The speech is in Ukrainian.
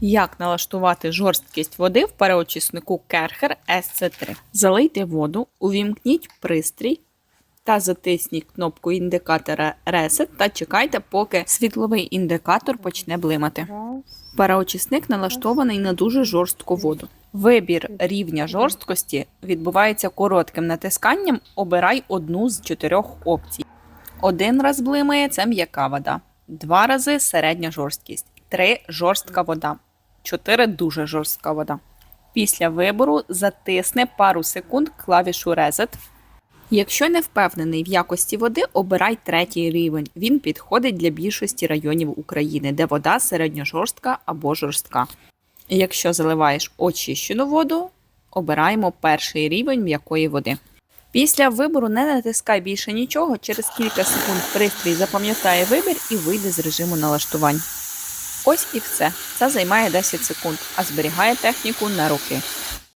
Як налаштувати жорсткість води в переочиснику Керхер SC3? Залийте воду, увімкніть пристрій та затисніть кнопку індикатора Reset та чекайте, поки світловий індикатор почне блимати. Переочисник налаштований на дуже жорстку воду. Вибір рівня жорсткості відбувається коротким натисканням. Обирай одну з чотирьох опцій. Один раз блимає це м'яка вода, два рази середня жорсткість, три жорстка вода, чотири дуже жорстка вода. Після вибору затисни пару секунд клавішу Reset. Якщо не впевнений в якості води, обирай третій рівень. Він підходить для більшості районів України, де вода середньожорстка або жорстка. Якщо заливаєш очищену воду, обираємо перший рівень м'якої води. Після вибору не натискай більше нічого, через кілька секунд пристрій запам'ятає вибір і вийде з режиму налаштувань. Ось і все. Це займає 10 секунд, а зберігає техніку на роки.